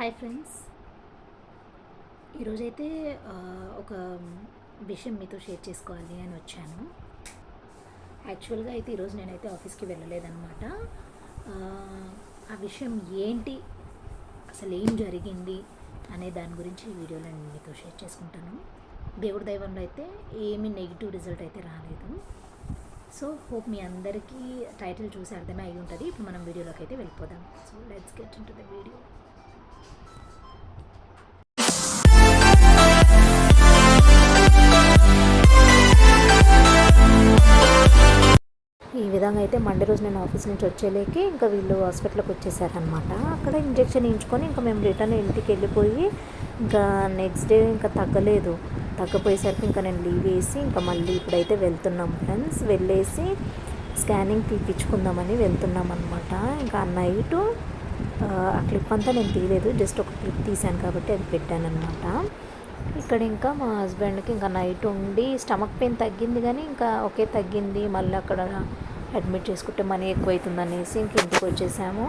Hi friends ఈరోజైతే ఒక విషయం మీతో షేర్ చేసుకోవాలి అని వచ్చాను. యాక్చువల్గా అయితే ఈరోజు నేనైతే ఆఫీస్కి వెళ్ళలేదన్నమాట. ఆ, విషయం ఏంటి? అసలు ఏం జరిగింది? అనే దాని గురించి వీడియోలో నేను మీతో షేర్ చేసుకుంటాను. దేవుడి దైవంలో అయితే ఏమి నెగిటివ్ రిజల్ట్ అయితే రాలేదు. సో హోప్ మీ అందరికీ టైటిల్ చూసి అర్థమే అయి ఉంటుంది. ఇప్పుడు మనం వీడియోలోకి అయితే వెళ్ళిపోదాం. So let's get into the video ఈ విధంగా అయితే మండే రోజు నేను ఆఫీస్ నుంచి వచ్చేలేకి ఇంకా వీళ్ళు హాస్పిటల్కి వచ్చేసారనమాట. అక్కడ ఇంజెక్షన్ వేయించుకొని ఇంకా మేము రిటర్న్ ఇంటికి వెళ్ళిపోయి ఇంకా నెక్స్ట్ డే ఇంకా తగ్గలేదు. తగ్గపోయేసరికి ఇంకా నేను లీవ్ వేసి ఇంకా మళ్ళీ ఇప్పుడైతే వెళ్తున్నాం ఫ్రెండ్స్. వెళ్ళేసి స్కానింగ్ తీపించుకుందామని వెళ్తున్నాం అనమాట ఇంకా నైట్ ఆ క్లిప్ అంతా నేను తీయలేదు. జస్ట్ ఒక క్లిప్ తీశాను కాబట్టి అది పెట్టాను అనమాట ఇక్కడ ఇంకా మా హస్బెండ్కి ఇంకా నైట్ ఉండి స్టమక్ పెయిన్ తగ్గింది కానీ ఇంకా ఓకే తగ్గింది. మళ్ళీ అక్కడ అడ్మిట్ చేసుకుంటే మనీ ఎక్కువ ఇంక ఇంటికి వచ్చేసాము.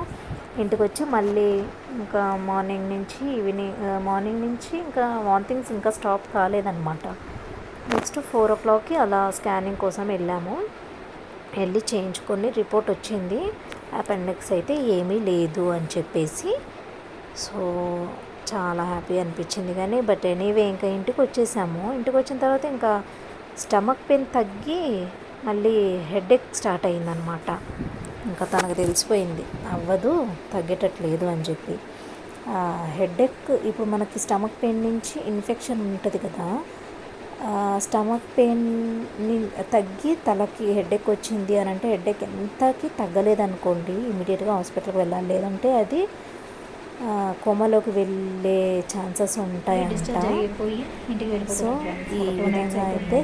ఇంటికి వచ్చి మళ్ళీ ఇంకా మార్నింగ్ నుంచి ఈవినింగ్ మార్నింగ్ నుంచి ఇంకా వాంతింగ్స్ ఇంకా స్టాప్ కాలేదన్నమాట. నెక్స్ట్ ఫోర్ ఓ క్లాక్కి అలా స్కానింగ్ కోసం వెళ్ళాము. వెళ్ళి చేయించుకొని రిపోర్ట్ వచ్చింది. అపెండిక్స్ అయితే ఏమీ లేదు అని చెప్పేసి. సో చాలా హ్యాపీ అనిపించింది కానీ బట్ ఎనీవే ఇంకా ఇంటికి వచ్చేసాము. ఇంటికి వచ్చిన తర్వాత ఇంకా స్టమక్ పెయిన్ తగ్గి మళ్ళీ హెడేక్ స్టార్ట్ అయిందనమాట ఇంకా తనకు తెలిసిపోయింది. అవ్వదు తగ్గేటట్లేదు అని చెప్పి. హెడేక్ ఇప్పుడు మనకి స్టమక్ పెయిన్ నుంచి ఇన్ఫెక్షన్ ఉంటుంది కదా. స్టమక్ పెయిన్ తగ్గి తలకి హెడేక్ వచ్చింది అని అంటే హెడేక్ ఎంతకి తగ్గలేదనుకోండి ఇమీడియట్గా హాస్పిటల్కి వెళ్ళాలి. లేదంటే అది కోమలోకి వెళ్ళే ఛాన్సెస్ ఉంటాయంట. సో ఈ విధంగా అయితే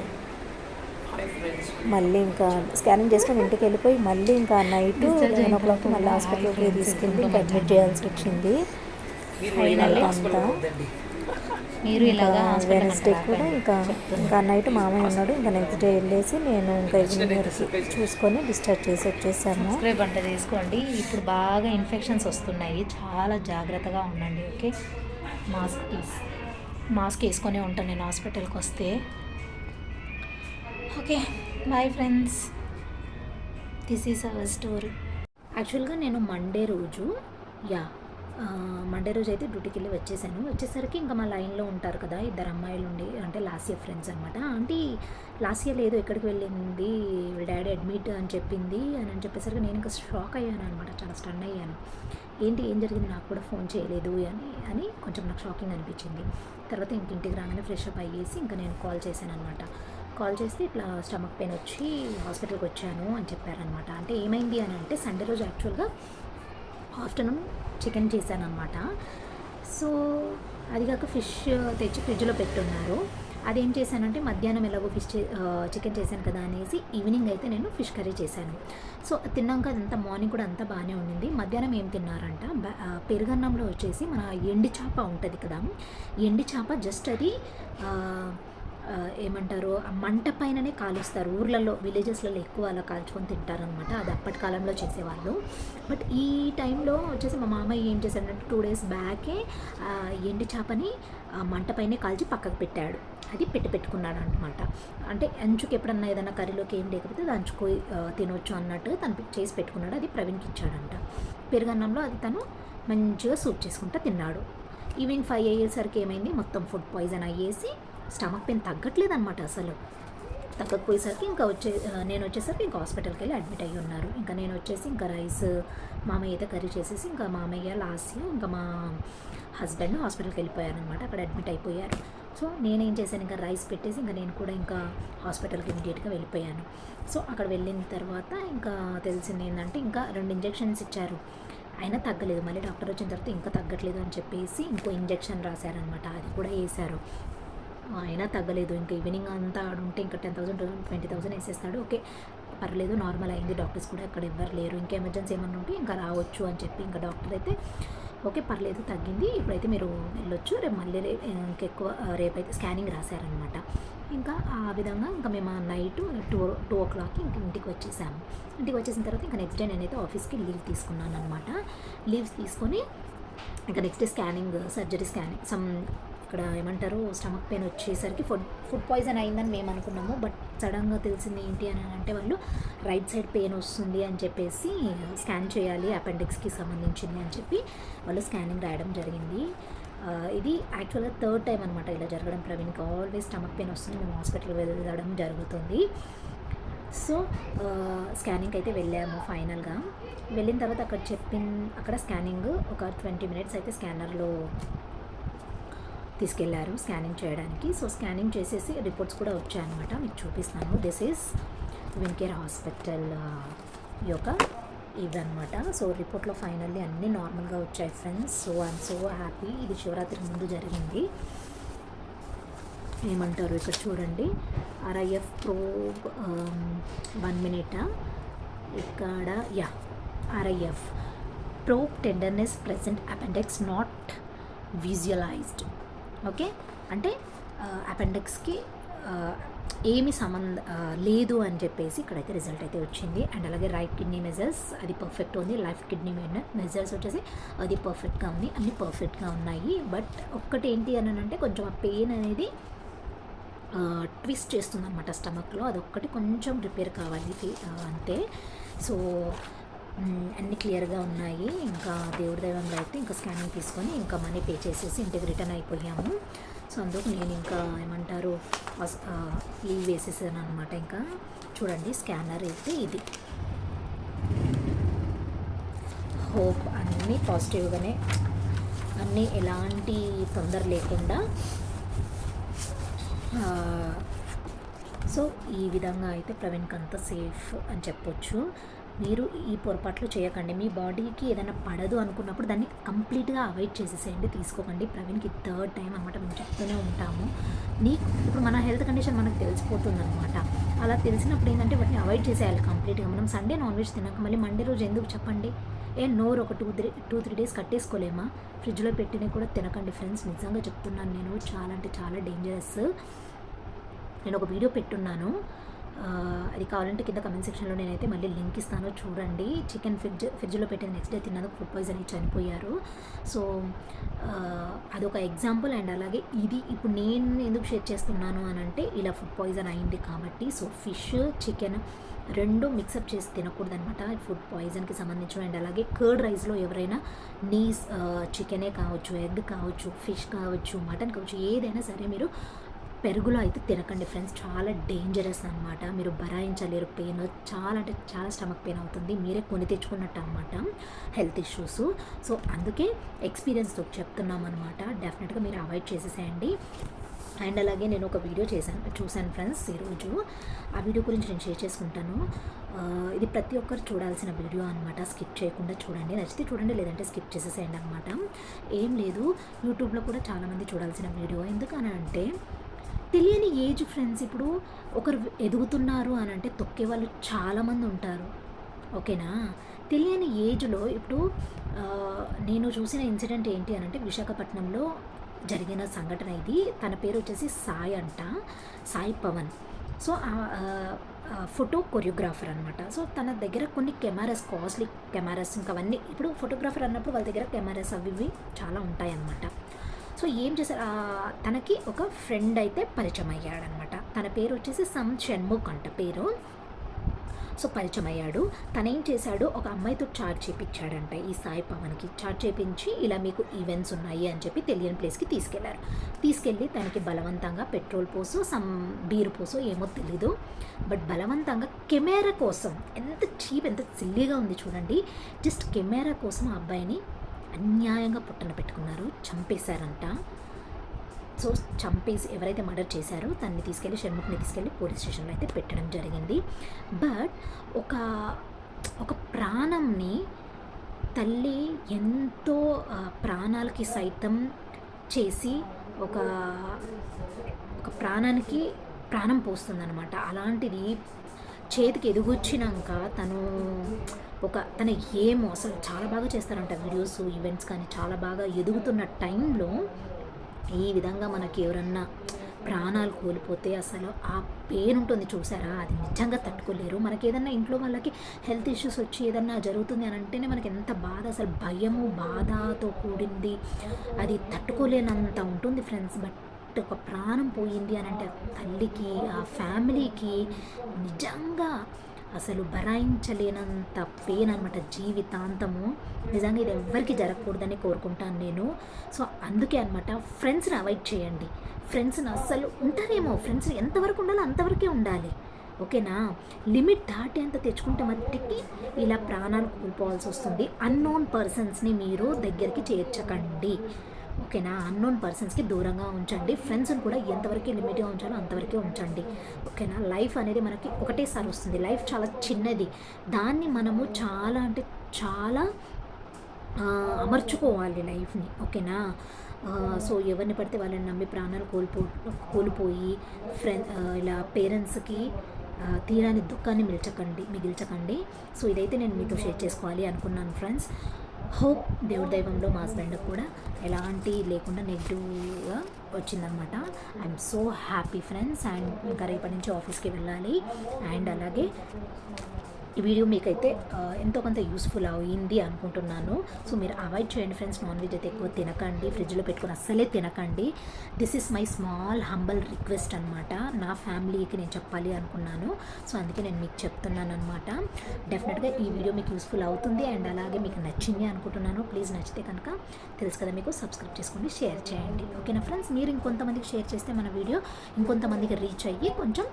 మళ్ళీ ఇంకా స్కానింగ్ చేసుకొని ఇంటికి వెళ్ళిపోయి మళ్ళీ ఇంకా నైట్ లెవెన్ ఓ క్లాక్ అయిన మళ్ళీ హాస్పిటల్కి తీసుకెళ్ళి అడ్మిట్ చేయాల్సి వచ్చింది. అంతా. మీరు ఇలాగా వెనస్డే కూడా ఇంకా ఇంకా నైట్ మామయ్య ఉన్నాడు. ఇంకా నెక్స్ట్ డే వెళ్ళేసి నేను ఇంకా వరకు చూసుకొని డిశ్చార్జ్ చేసి వచ్చేసాము. సబ్స్క్రైబ్ అంటే చేసుకోండి ఇప్పుడు బాగా ఇన్ఫెక్షన్స్ వస్తున్నాయి. చాలా జాగ్రత్తగా ఉండండి ఓకే? మాస్క్ మాస్క్ వేసుకొని ఉంటాను నేను హాస్పిటల్కి వస్తే. Okay bye friends this is our story యాక్చువల్గా నేను మండే రోజు యా మండే రోజు అయితే డ్యూటీకి వెళ్ళి వచ్చేసాను. వచ్చేసరికి ఇంకా మా లైన్లో ఉంటారు కదా ఇద్దరు అమ్మాయిలు ఉండి అంటే లాస్ట్ ఇయర్ ఫ్రెండ్స్ అనమాట ఆంటీ లాస్ట్ ఇయర్ లేదు ఎక్కడికి వెళ్ళింది? వీళ్ళ డాడీ అడ్మిట్ అని చెప్పింది అని అని చెప్పేసరికి నేను ఇంకా షాక్ అయ్యాను అనమాట చాలా స్టన్ అయ్యాను. ఏంటి ఏం జరిగింది? నాకు కూడా ఫోన్ చేయలేదు అని అని కొంచెం నాకు షాకింగ్ అనిపించింది. తర్వాత ఇంక ఇంటికి రాగానే ఫ్రెష్ అప్ అయ్యేసి ఇంకా నేను కాల్ చేశాను అనమాట కాల్ చేస్తే ఇట్లా స్టమక్ పెయిన్ వచ్చి హాస్పిటల్కి వచ్చాను అని చెప్పారనమాట అంటే ఏమైంది అని అంటే సండే రోజు యాక్చువల్గా ఆఫ్టర్నూన్ చికెన్ చేశానమాట అనమాట సో అది కాక ఫిష్ తెచ్చి ఫ్రిడ్జ్లో పెట్టున్నారు. అదేం చేశానంటే మధ్యాహ్నం ఎలాగో ఫిష్ చికెన్ చేశాను కదా అనేసి ఈవినింగ్ అయితే నేను ఫిష్ కర్రీ చేశాను. సో తిన్నాక అదంతా మార్నింగ్ కూడా అంతా బాగానే ఉండింది. మధ్యాహ్నం ఏం తిన్నారంట? బ- పెరుగన్నంలో వచ్చేసి మన ఎండి చేప ఉంటుంది కదా ఎండి చేప జస్ట్ అది ఏమంటారు ఆ మంట పైననే కాలుస్తారు. ఊర్లలో విలేజెస్లలో ఎక్కువ అలా కాల్చుకొని తింటారనమాట అది అప్పటి కాలంలో చేసేవాళ్ళు. బట్ ఈ టైంలో వచ్చేసి మా మామయ్య ఏం చేశాడంటే టూ డేస్ బ్యాకే ఎండు చేపని మంట పైనే కాల్చి పక్కకు పెట్టాడు. అది పెట్టి పెట్టుకున్నాడు అనమాట అంటే అంచుకి ఎప్పుడన్నా ఏదైనా కర్రీలోకి ఏం లేకపోతే అది అంచుకు తినొచ్చు అన్నట్టు తను చేసి పెట్టుకున్నాడు. అది ప్రవీణ్కి ఇచ్చాడంట. పెరుగన్నంలో అది తను మంచిగా సూప్ చేసుకుంటా తిన్నాడు. ఈవినింగ్ ఫైవ్ అయ్యేసరికి ఏమైంది? మొత్తం ఫుడ్ పాయిజన్ అయ్యేసి స్టమక్ పెయిన్ తగ్గట్లేదు అనమాట అసలు. తగ్గకపోయేసరికి ఇంకా వచ్చే నేను వచ్చేసరికి ఇంకా హాస్పిటల్కి వెళ్ళి అడ్మిట్ అయ్యి ఉన్నారు. ఇంకా నేను వచ్చేసి ఇంకా రైస్ మామయ్య అయితే కర్రీ చేసేసి ఇంకా మామయ్య లాస్య ఇంకా మా హస్బెండ్ హాస్పిటల్కి వెళ్ళిపోయారు అనమాట అక్కడ అడ్మిట్ అయిపోయారు. సో నేనేం చేశాను ఇంకా రైస్ పెట్టేసి ఇంకా నేను కూడా ఇంకా హాస్పిటల్కి ఇమీడియట్గా వెళ్ళిపోయాను. సో అక్కడ వెళ్ళిన తర్వాత ఇంకా తెలిసింది ఏంటంటే ఇంకా రెండు ఇంజెక్షన్స్ ఇచ్చారు. అయినా తగ్గలేదు. మళ్ళీ డాక్టర్ వచ్చిన తర్వాత ఇంకా తగ్గట్లేదు అని చెప్పేసి ఇంకో ఇంజెక్షన్ రాశారనమాట అది కూడా వేశారు. అయినా తగ్గలేదు. ఇంకా ఈవినింగ్ అంతా ఆడుంటే ఇంకా టెన్ థౌసండ్ ట్వంటీ థౌసండ్ వేసేస్తాడు. ఓకే పర్లేదు నార్మల్ అయింది. డాక్టర్స్ కూడా అక్కడ ఎవ్వరు లేరు. ఇంకా ఎమర్జెన్సీ ఏమన్నా ఉంటే ఇంకా రావచ్చు అని చెప్పి ఇంకా డాక్టర్ అయితే ఓకే పర్లేదు తగ్గింది. ఇప్పుడైతే మీరు వెళ్ళొచ్చు. రేపు మళ్ళీ రేపు ఇంకెక్కువ రేపైతే స్కానింగ్ రాశారనమాట ఇంకా ఆ విధంగా ఇంకా మేము నైట్ టూ టూ ఓ క్లాక్కి ఇంక ఇంటికి వచ్చేసాము. ఇంటికి వచ్చేసిన తర్వాత ఇంకా నెక్స్ట్ డే నేనైతే ఆఫీస్కి లీవ్ తీసుకున్నాను అనమాట లీవ్స్ తీసుకొని ఇంకా next scanning surgery scanning some ఇక్కడ ఏమంటారు స్టమక్ పెయిన్ వచ్చేసరికి ఫుడ్ ఫుడ్ పాయిజన్ అయిందని మేము అనుకున్నాము. బట్ సడన్గా తెలిసింది ఏంటి అని అంటే వాళ్ళు రైట్ సైడ్ పెయిన్ వస్తుంది అని చెప్పేసి స్కాన్ చేయాలి అపెండిక్స్కి సంబంధించింది అని చెప్పి వాళ్ళు స్కానింగ్ రాయడం జరిగింది. ఇది యాక్చువల్గా థర్డ్ టైం అనమాట ఇలా జరగడం. ప్రవీణ్కి ఆల్వేస్ స్టమక్ పెయిన్ వస్తుంది. మేము హాస్పిటల్కి వెళ్ళడం జరుగుతుంది. సో స్కానింగ్ అయితే వెళ్ళాము ఫైనల్గా. వెళ్ళిన తర్వాత అక్కడ చెప్పిన అక్కడ స్కానింగ్ ఒక ట్వంటీ మినిట్స్ అయితే స్కానర్లో తీసుకెళ్ళారు స్కానింగ్ చేయడానికి. సో స్కానింగ్ చేసేసి రిపోర్ట్స్ కూడా వచ్చాయన్నమాట. మీకు చూపిస్తాను. దిస్ ఈస్ విన్కేర్ హాస్పిటల్ యొక్క ఇవన్నమాట సో రిపోర్ట్లో ఫైనల్లీ అన్నీ నార్మల్గా వచ్చాయి friends so I'm so happy ఇది శివరాత్రి ముందు జరిగింది. ఏమంటారు ఇక్కడ చూడండి. ఆర్ఐఎఫ్ ప్రో వన్ మినిటా ఇక్కడ yeah RIF probe tenderness present appendix not visualised okay? అంటే అపెండిక్స్కి ఏమి సంబంధ లేదు అని చెప్పేసి ఇక్కడైతే రిజల్ట్ అయితే వచ్చింది. అండ్ అలాగే రైట్ కిడ్నీ మెజర్స్ అది పర్ఫెక్ట్ ఉంది. లెఫ్ట్ కిడ్నీ మెజర్స్ వచ్చేసి అది పర్ఫెక్ట్గా ఉంది. అన్నీ పర్ఫెక్ట్గా ఉన్నాయి. బట్ ఒక్కటి ఏంటి అని అంటే కొంచెం ఆ పెయిన్ అనేది ట్విస్ట్ చేస్తుంది అనమాట స్టమక్లో. అదొక్కటి కొంచెం రిపేర్ కావాలి అంతే సో అన్నీ క్లియర్గా ఉన్నాయి. ఇంకా దేవుడి దైవంలో అయితే ఇంకా స్కానింగ్ తీసుకొని ఇంకా మనీ పే చేసేసి ఇంటికి రిటర్న్ అయిపోయాము. సో అందుకు నేను ఇంకా ఏమంటారు లీవ్ వేసేసాను అనమాట ఇంకా. చూడండి స్కానర్ అయితే ఇది. హోప్ అన్నీ పాజిటివ్గానే అన్నీ ఎలాంటి తొందర లేకుండా సో ఈ విధంగా అయితే ప్రవీణ్కి అంత సేఫ్ అని చెప్పొచ్చు. మీరు ఈ పొరపాట్లు చేయకండి. మీ బాడీకి ఏదైనా పడదు అనుకున్నప్పుడు దాన్ని కంప్లీట్గా అవాయిడ్ చేసేసేయండి. తీసుకోకండి. ప్రవీణ్కి థర్డ్ టైం అనమాట మేము చెప్తూనే ఉంటాము. నీకు ఇప్పుడు మన హెల్త్ కండిషన్ మనకు తెలిసిపోతుంది అనమాట అలా తెలిసినప్పుడు ఏంటంటే వాటిని అవాయిడ్ చేసేయాలి కంప్లీట్గా. మనం సండే నాన్ వెజ్ తినాక మళ్ళీ మండే రోజు ఎందుకు చెప్పండి? ఏ నోరు ఒక two three two three days కట్టేసుకోలేమా? ఫ్రిడ్జ్లో పెట్టినవి కూడా తినకండి ఫ్రెండ్స్. నిజంగా చెప్తున్నాను నేను. చాలా అంటే చాలా డేంజరస్. నేను ఒక వీడియో పెట్టున్నాను. అది కావాలంటే కింద కమెంట్ సెక్షన్లో నేనైతే మళ్ళీ లింక్ ఇస్తాను చూడండి. చికెన్ ఫ్రిడ్జ్ ఫ్రిడ్జ్లో పెట్టిన నెక్స్ట్ డే తిన్నందుకు ఫుడ్ పాయిజన్ అయి చనిపోయారు. సో అదొక ఎగ్జాంపుల్ అండ్ అలాగే ఇది ఇప్పుడు నేను ఎందుకు షేర్ చేస్తున్నాను అని అంటే ఇలా ఫుడ్ పాయిజన్ అయింది కాబట్టి సో ఫిష్ చికెన్ రెండు మిక్సప్ చేసి తినకూడదు అనమాట ఫుడ్ పాయిజన్కి సంబంధించిన అండ్ అలాగే కర్డ్ రైస్లో ఎవరైనా నీస్ చికెనే కావచ్చు ఎగ్ కావచ్చు ఫిష్ కావచ్చు మటన్ కావచ్చు ఏదైనా సరే మీరు పెరుగులో అయితే తినకండి ఫ్రెండ్స్. చాలా డేంజరస్ అనమాట మీరు భరాయించలేరు. పెయిన్ చాలా అంటే చాలా స్టమక్ పెయిన్ అవుతుంది. మీరే కొని తెచ్చుకున్నట్టు అనమాట హెల్త్ ఇష్యూస్. సో అందుకే ఎక్స్పీరియన్స్తో చెప్తున్నాం అనమాట డెఫినెట్గా మీరు అవాయిడ్ చేసేసేయండి. అండ్ అలాగే నేను ఒక వీడియో చేశాను చూశాను ఫ్రెండ్స్ ఈరోజు. ఆ వీడియో గురించి నేను షేర్ చేసుకుంటాను. ఇది ప్రతి ఒక్కరు చూడాల్సిన వీడియో అనమాట స్కిప్ చేయకుండా చూడండి. నచ్చితే చూడండి లేదంటే స్కిప్ చేసేసేయండి అనమాట ఏం లేదు యూట్యూబ్లో కూడా చాలామంది చూడాల్సిన వీడియో. ఎందుకని అంటే తెలియని ఏజ్ ఫ్రెండ్స్ ఇప్పుడు ఒకరు ఎదుగుతున్నారు అని అంటే తొక్కే వాళ్ళు చాలామంది ఉంటారు. ఓకేనా? తెలియని ఏజ్లో ఇప్పుడు నేను చూసిన ఇన్సిడెంట్ ఏంటి అని అంటే విశాఖపట్నంలో జరిగిన సంఘటన ఇది. తన పేరు వచ్చేసి సాయి అంట Sai Pavan. So photo choreographer అనమాట సో తన దగ్గర కొన్ని కెమెరాస్ కాస్ట్లీ కెమెరాస్ ఇంకా అవన్నీ ఇప్పుడు ఫోటోగ్రాఫర్ అన్నప్పుడు వాళ్ళ దగ్గర కెమెరాస్ అవి ఇవి చాలా ఉంటాయన్నమాట. సో ఏం చేశారు? తనకి ఒక ఫ్రెండ్ అయితే పరిచయం అయ్యాడనమాట తన పేరు వచ్చేసి సమ్ షణ్ముఖ్ అంట పేరు. సో పరిచయం అయ్యాడు తను ఏం చేశాడు? ఒక అమ్మాయితో చార్జ్ చేయించాడంట ఈ సాయి పవన్కి. చార్జ్ చేయించి ఇలా మీకు ఈవెంట్స్ ఉన్నాయి అని చెప్పి తెలియని ప్లేస్కి తీసుకెళ్ళారు. తీసుకెళ్ళి తనకి బలవంతంగా పెట్రోల్ పోసో సమ్ బీర్ పోసో ఏమో తెలీదు. బట్ బలవంతంగా కెమెరా కోసం ఎంత చీప్ ఎంత సిల్లీగా ఉంది చూడండి. జస్ట్ కెమెరా కోసం ఆ అబ్బాయిని అన్యాయంగా పుట్టన పెట్టుకున్నారు. చంపేశారంట. సో చంపేసి ఎవరైతే మర్డర్ చేశారో దాన్ని తీసుకెళ్ళి షణ్ముఖ్ని తీసుకెళ్ళి పోలీస్ స్టేషన్లో అయితే పెట్టడం జరిగింది. బట్ ఒక ఒక ప్రాణంని తల్లి ఎంతో ప్రాణాలకి సైతం చేసి ఒక ఒక ప్రాణానికి ప్రాణం పోస్తుందన్నమాట. అలాంటిది చేతికి ఎదుగొచ్చినాక తను ఒక తన ఏమో అసలు చాలా బాగా చేస్తారంట వీడియోస్ ఈవెంట్స్ కానీ చాలా బాగా ఎదుగుతున్న టైంలో ఈ విధంగా మనకి ఎవరన్నా ప్రాణాలు కోల్పోతే అసలు ఆ పెయిన్ ఉంటుంది చూసారా? అది నిజంగా తట్టుకోలేరు. మనకి ఏదన్నా ఇంట్లో వాళ్ళకి హెల్త్ ఇష్యూస్ వచ్చి ఏదన్నా జరుగుతుంది అని అంటేనే మనకి ఎంత బాధ అసలు భయము బాధతో కూడింది. అది తట్టుకోలేనంత ఉంటుంది ఫ్రెండ్స్ బట్ ఒక ప్రాణం పోయింది అని అంటే తల్లికి ఆ ఫ్యామిలీకి నిజంగా అసలు భరాయించలేనంత పెయిన్ అనమాట జీవితాంతము. నిజంగా ఇది ఎవ్వరికి జరగకూడదని కోరుకుంటాను నేను. సో అందుకే అనమాట ఫ్రెండ్స్ని అవాయిడ్ చేయండి. ఫ్రెండ్స్ని అస్సలు ఉంటారేమో? ఫ్రెండ్స్ ఎంతవరకు ఉండాలో అంతవరకే ఉండాలి. ఓకేనా? లిమిట్ దాటేంత తెచ్చుకుంటే మట్టికి ఇలా ప్రాణాలు కోల్పోవాల్సి వస్తుంది. అన్నోన్ పర్సన్స్ని మీరు దగ్గరికి చేర్చకండి. ఓకేనా? అన్నోన్ పర్సన్స్కి దూరంగా ఉంచండి. ఫ్రెండ్స్ని కూడా ఎంతవరకు లిమిట్గా ఉంచాలో అంతవరకే ఉంచండి. ఓకేనా? లైఫ్ అనేది మనకి ఒకటేసారి వస్తుంది. లైఫ్ చాలా చిన్నది. దాన్ని మనము చాలా అంటే చాలా అమర్చుకోవాలి లైఫ్ని ఓకేనా? సో ఎవరిని పడితే వాళ్ళని నమ్మి ప్రాణాలు కోల్పో కోల్పోయి ఫ్రెండ్ ఇలా పేరెంట్స్కి తీరాని దుఃఖాన్ని మిల్చకండి మిగిల్చకండి. సో ఇదైతే నేను మీతో షేర్ చేసుకోవాలి అనుకున్నాను ఫ్రెండ్స్ హోప్ దేవుడి దైవంలో మా హస్బెండ్ కూడా ఎలాంటి లేకుండా నెగిటివ్గా వచ్చిందనమాట I'm so happy friends and ఇంకా రేపటి నుంచి ఆఫీస్కి వెళ్ళాలి. అండ్ అలాగే ఈ వీడియో మీకైతే ఎంతో కొంత యూస్ఫుల్ అయింది అనుకుంటున్నాను. సో మీరు అవాయిడ్ చేయండి ఫ్రెండ్స్ నాన్ వెజ్ అయితే ఎక్కువ తినకండి. ఫ్రిడ్జ్లో పెట్టుకుని అస్సలే తినకండి. This is my small humble request అనమాట నా ఫ్యామిలీకి నేను చెప్పాలి అనుకున్నాను. సో అందుకే నేను మీకు చెప్తున్నాను అనమాట డెఫినెట్గా ఈ వీడియో మీకు యూస్ఫుల్ అవుతుంది అండ్ అలాగే మీకు నచ్చింది అనుకుంటున్నాను. ప్లీజ్ నచ్చితే కనుక తెలుసు కదా మీకు సబ్స్క్రైబ్ చేసుకోండి షేర్ చేయండి. ఓకేనా ఫ్రెండ్స్ మీరు ఇంకొంతమందికి షేర్ చేస్తే మన వీడియో ఇంకొంతమందికి రీచ్ అయ్యి కొంచెం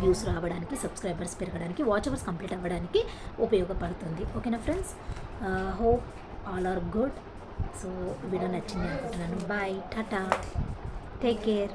వ్యూస్ రావడానికి సబ్స్క్రైబర్స్ పెరగడానికి వాచ్ అవర్స్ కంప్లీట్ అవ్వడానికి ఉపయోగపడుతుంది. ఓకేనా friends hope all are good so video నచ్చింది అనుకుంటున్నాను. Bye Tata take care